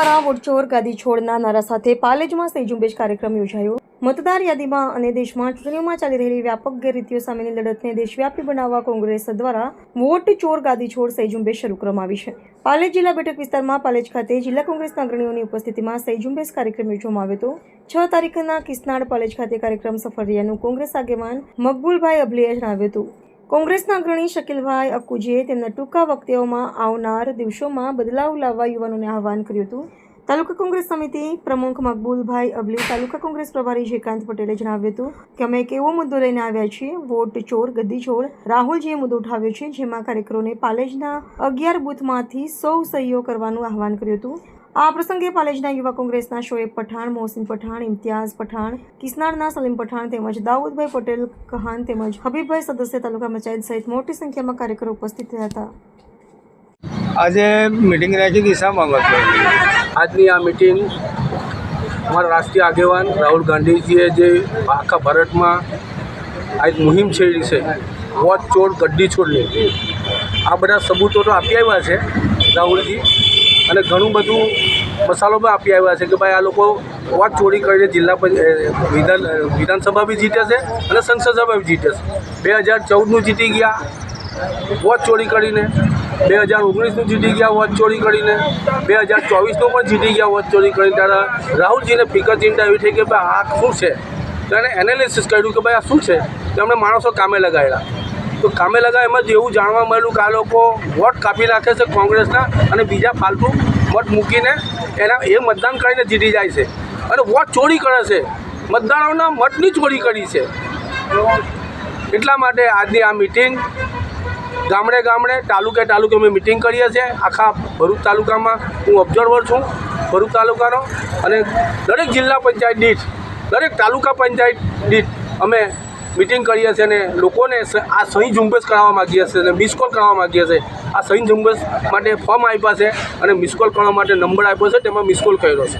દ્વારા વોટચોર ગાદી છોડના નારા સાથે પાલેજમાં સહી કાર્યક્રમ યોજાયો. મતદાર યાદીમાં અને દેશમાં ચૂંટણીઓમાં ચાલી રહેલી વ્યાપક ગેરરીતિઓ સામેની લડતને દેશવ્યાપી બનાવવા કોંગ્રેસ દ્વારા વોટ ચોર ગાદી છોડ સહી ઝુંબેશ શરૂ કરવામાં આવી છે. પાલેજ જિલ્લા બેઠક વિસ્તારમાં પાલેજ ખાતે જિલ્લા કોંગ્રેસના અગ્રણીઓની ઉપસ્થિતિમાં સહી ઝુંબેશ કાર્યક્રમ યોજવામાં આવ્યો હતો. છ તારીખના કિસનાડ પાલેજ ખાતે કાર્યક્રમ સફળ રહ્યાનું કોંગ્રેસ આગેવાન મકબૂલભાઈ અબલીએ જણાવ્યું હતું. કોંગ્રેસના અગ્રણી શકીલભાઈ અક્કુજીએ તેમના ટૂંકા વક્તવ્યોમાં આવનાર દિવસોમાં બદલાવ લાવવા યુવાનોને આહવાન કર્યું હતું. તાલુકા કોંગ્રેસ સમિતિ પ્રમુખ મકબૂલભાઈ અબલી, તાલુકા કોંગ્રેસ પ્રભારી જયકાંત પટેલે જણાવ્યું હતું કે અમે એક એવો મુદ્દો લઈને આવ્યા છીએ, વોટ ચોર, ગદ્દી ચોર, રાહુલજીએ મુદ્દો ઉઠાવ્યો છે, જેમાં કાર્યકરોને પાલેજના અગિયાર બૂથમાંથી સૌ સહીઓ કરવાનું આહવાન કર્યું હતું. આ પ્રસંગે પાલેજના યુવા કોંગ્રેસના શોએબ પઠાણ મોહસિન પઠાણ ઇમ્તિયાઝ પઠાણ કિસનારના સલીમ પઠાણ તેમજ દાઉદભાઈ પટેલ કહાન તેમજ હબીબભાઈ સદસ્ય તાલુકા પંચાયત સહિત મોટી સંખ્યામાં કાર્યકરો ઉપસ્થિત થયા હતા. આજે મિટિંગ રાખી હતી શા બાબતે આજની આ મિટિંગ અમારા રાષ્ટ્રીય આગેવાન રાહુલ ગાંધીજીએ જે આખા ભારતમાં આ એક મુહિમ છેડી છે વોચ ચોર છોડ છોડની આ બધા સબૂતો તો આપી આવ્યા છે રાહુલજી. અને ઘણું બધું મસાલો પણ આપી આવ્યા છે કે ભાઈ આ લોકો વોચ ચોરી કરીને જિલ્લા વિધાન વિધાનસભા બી જીતે છે અને સંસદ સભા બી જીતે છે. બે હજાર ચૌદનું જીતી ગયા વોટ ચોરી કરીને. બે હજાર ઓગણીસનું જીતી ગયા વોટ ચોરી કરીને. બે હજાર ચોવીસનું પણ જીતી ગયા વોટ ચોરી કરીને. ત્યારે રાહુલજીને ફિકર ચિંતા એવી થઈ કે ભાઈ આ શું છે? તો એણે એનાલિસિસ કર્યું કે ભાઈ આ શું છે? તો એમણે માણસો કામે લગાવ્યા તો કામે લગા એમાં જ એવું જાણવા મળ્યું કે આ લોકો વોટ કાપી નાખે છે કોંગ્રેસના અને બીજા ફાલતુ મત મૂકીને એના એ મતદાન કરીને જીતી જાય છે. અને વોટ ચોરી કરે છે. મતદારોના મતની ચોરી કરી છે. એટલા માટે આજની આ મિટિંગ ગામડે ગામડે, તાલુકે તાલુકે અમે મિટિંગ કરીએ છીએ. આખા ભરૂચ તાલુકામાં હું ઓબ્ઝર્વર છું ભરૂચ તાલુકાનો. અને દરેક જિલ્લા પંચાયત દીઠ, દરેક તાલુકા પંચાયત દીઠ અમે મિટિંગ કરીએ છીએ અને લોકોને આ સહી ઝુંબેશ કરાવવા માગીએ છીએ અને મિસ કોલ કરાવવા માગીએ છીએ આ સહી ઝુંબેશ માટે ફોર્મ આપ્યા છે અને મિસ કોલ કરવા માટે નંબર આપ્યો છે, તેમાં મિસ કોલ કર્યો છે.